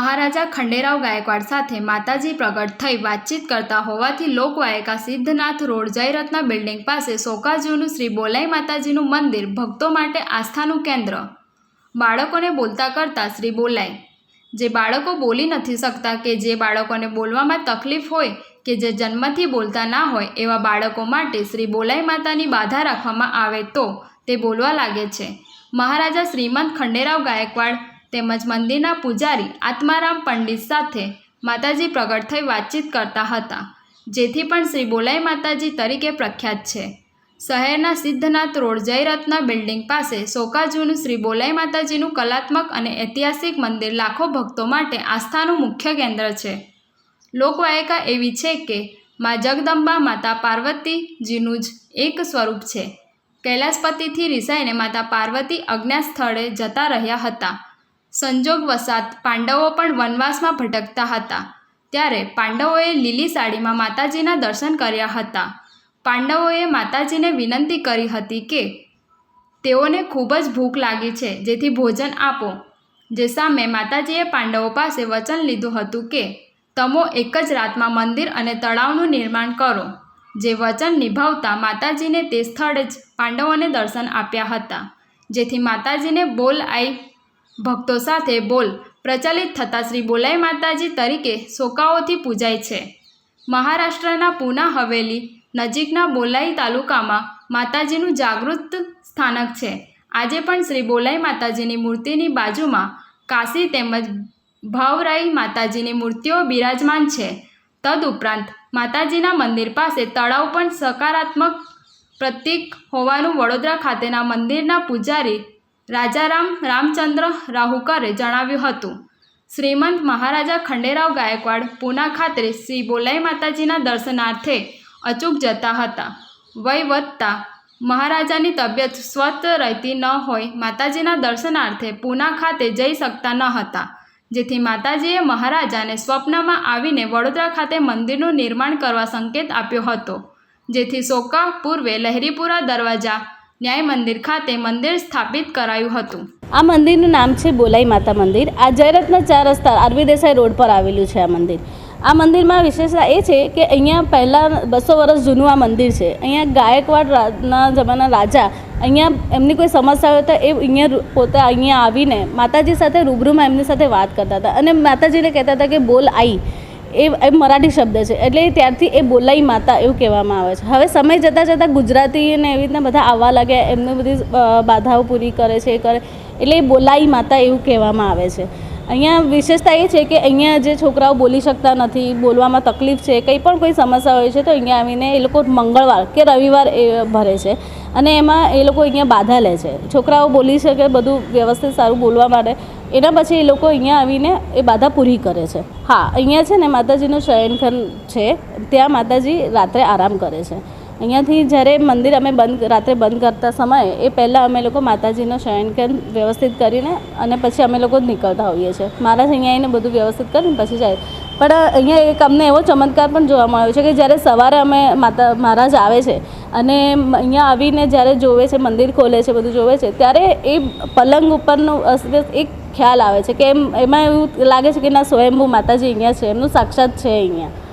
મહારાજા ખંડેરાવ ગાયકવાડ સાથે માતાજી પ્રગટ થઈ વાતચીત કરતા હોવાથી લોકવાયકા સિદ્ધનાથ રોડ જયરત્ન બિલ્ડિંગ પાસે સોકાજીનું શ્રી બોલાઈ માતાજીનું મંદિર ભક્તો માટે આસ્થાનું કેન્દ્ર. બાળકોને બોલતા કરતા શ્રી બોલાઈ, જે બાળકો બોલી નથી શકતા કે જે બાળકોને બોલવામાં તકલીફ હોય કે જે જન્મથી બોલતા ના હોય એવા બાળકો માટે શ્રી બોલાઈ માતાની બાધા રાખવામાં આવે તો તે બોલવા લાગે છે. મહારાજા શ્રીમંત ખંડેરાવ ગાયકવાડ તેમજ મંદિરના પૂજારી આત્મારામ પંડિત સાથે માતાજી પ્રગટ થઈ વાતચીત કરતા હતા. જેથી પણ શ્રી બોલાઈ માતાજી તરીકે પ્રખ્યાત છે. શહેરના સિદ્ધનાથ રોડ જયરત્ન બિલ્ડિંગ પાસે સોકાજુનું શ્રી બોલાઈ માતાજીનું કલાત્મક અને ઐતિહાસિક મંદિર લાખો ભક્તો માટે આસ્થાનું મુખ્ય કેન્દ્ર છે. લોકવાયકા એવી છે કે મા જગદંબા માતા પાર્વતીજીનું જ એક સ્વરૂપ છે. કૈલાસપતિથી રિસાઈને માતા પાર્વતી અજ્ઞાત સ્થળે જતા રહ્યા હતા. સંજોગ વસાત પાંડવો પણ વનવાસમાં ભટકતા હતા. ત્યારે પાંડવોએ લીલી સાડીમાં માતાજીના દર્શન કર્યા હતા. પાંડવોએ માતાજીને વિનંતી કરી હતી કે તેઓને ખૂબ જ ભૂખ લાગી છે, જેથી ભોજન આપો. જે સામે માતાજીએ પાંડવો પાસે વચન લીધું હતું કે, તમો એક જ રાતમાં મંદિર અને તળાવનું નિર્માણ કરો. જે વચન નિભાવતા માતાજીને તે સ્થળે જ પાંડવોને દર્શન આપ્યા હતા, જેથી માતાજીને બોલ આઈ ભક્તો સાથે બોલ. પ્રચલિત થતાં શ્રી બોલાઈ માતાજી તરીકે સોકાઓથી પૂજાય છે. મહારાષ્ટ્રના પૂના હવેલી નજીકના બોલાઈ તાલુકામાં માતાજીનું જાગૃત સ્થાનક છે. આજે પણ શ્રી બોલાઈ માતાજીની મૂર્તિની બાજુમાં કાશી તેમજ ભાવરાઈ માતાજીની મૂર્તિઓ બિરાજમાન છે. તદુપરાંત માતાજીના મંદિર પાસે તળાવ પણ સકારાત્મક પ્રતીક હોવાનું વડોદરા ખાતેના મંદિરના પૂજારી રાજારામ રામચંદ્ર રાહુકરે જણાવ્યું હતું, શ્રીમંત મહારાજા ખંડેરાવ ગાયકવાડ પૂના ખાતે શ્રી બોલાઈ માતાજીના દર્શનાર્થે અચૂક જતા હતા. વય વધતા મહારાજાની તબિયત સ્વસ્થ રહેતી ન હોય માતાજીના દર્શનાર્થે પૂના ખાતે જઈ શકતા ન હતા. જેથી માતાજીએ મહારાજાને સ્વપ્નમાં આવીને વડોદરા ખાતે મંદિરનું નિર્માણ કરવા સંકેત આપ્યો હતો. જેથી સોકા પૂર્વે લહેરીપુરા દરવાજા ન્યાય મંદિર ખાતે મંદિર સ્થાપિત કરાયું હતું. આ મંદિરનું નામ છે બોલાઈ માતા મંદિર. આ જયરત્ન ચાર રસ્તા આરવી દેસાઈ રોડ પર આવેલું છે આ મંદિર. આ મંદિરમાં વિશેષતા એ છે કે અહીંયા પહેલાં બસો વર્ષ જૂનું આ મંદિર છે. અહીંયા ગાયકવાડ ના જમાના રાજા અહીંયા એમની કોઈ સમસ્યા હોય તો એ અહીંયા પોતે અહીંયા આવીને માતાજી સાથે રૂબરૂમાં એમની સાથે વાત કરતા હતા. અને માતાજીને કહેતા હતા કે બોલ આઈ. એ એ મરાઠી શબ્દ છે. એટલે ત્યારથી એ બોલાઈ માતા એવું કહેવામાં આવે છે. હવે સમય જતાં જતાં ગુજરાતી અને એવી રીતના બધા આવવા લાગ્યા. એમને બધી બાધાઓ પૂરી કરે છે, એ કરે. એટલે એ બોલાઈ માતા એવું કહેવામાં આવે છે. અહીંયા વિશેષતા એ છે કે અહીંયા જે છોકરાઓ બોલી શકતા નથી, બોલવામાં તકલીફ છે, કંઈ પણ કોઈ સમસ્યા હોય છે, તો અહીંયા આવીને એ લોકો મંગળવાર કે રવિવાર એ ભરે છે. અને એમાં એ લોકો અહીંયા બાધા લે છે. છોકરાઓ બોલી શકે બધું વ્યવસ્થિત સારું બોલવા માટે. એના પછી એ લોકો અહીંયા આવીને એ બાધા પૂરી કરે છે. હા, અહીંયા છે ને માતાજીનું શયનખંડ છે. ત્યાં માતાજી રાત્રે આરામ કરે છે. અહીંયાથી જ્યારે મંદિર અમે બંધ, રાત્રે બંધ કરતા સમયે એ પહેલાં અમે લોકો માતાજીનો શયનખંડ વ્યવસ્થિત કરીને અને પછી અમે લોકો નીકળતા હોઈએ છીએ. મારા અહીંયા આવીને બધું વ્યવસ્થિત કરીને પછી જાય. પણ અહીંયા એક અમને એવો ચમત્કાર પણ જોવા મળ્યો છે કે જ્યારે સવારે અમે માતા, મહારાજ આવે છે અને અહીંયા આવીને જ્યારે જોવે છે, મંદિર ખોલે છે, બધું જોવે છે, ત્યારે એ પલંગ ઉપરનું અસ્તવ્યસ્ત એક ખ્યાલ આવે છે કે એમ, એમાં એવું લાગે છે કે ના સ્વયંભૂ માતાજી અહીંયા છે, એમનું સાક્ષાત છે અહીંયા.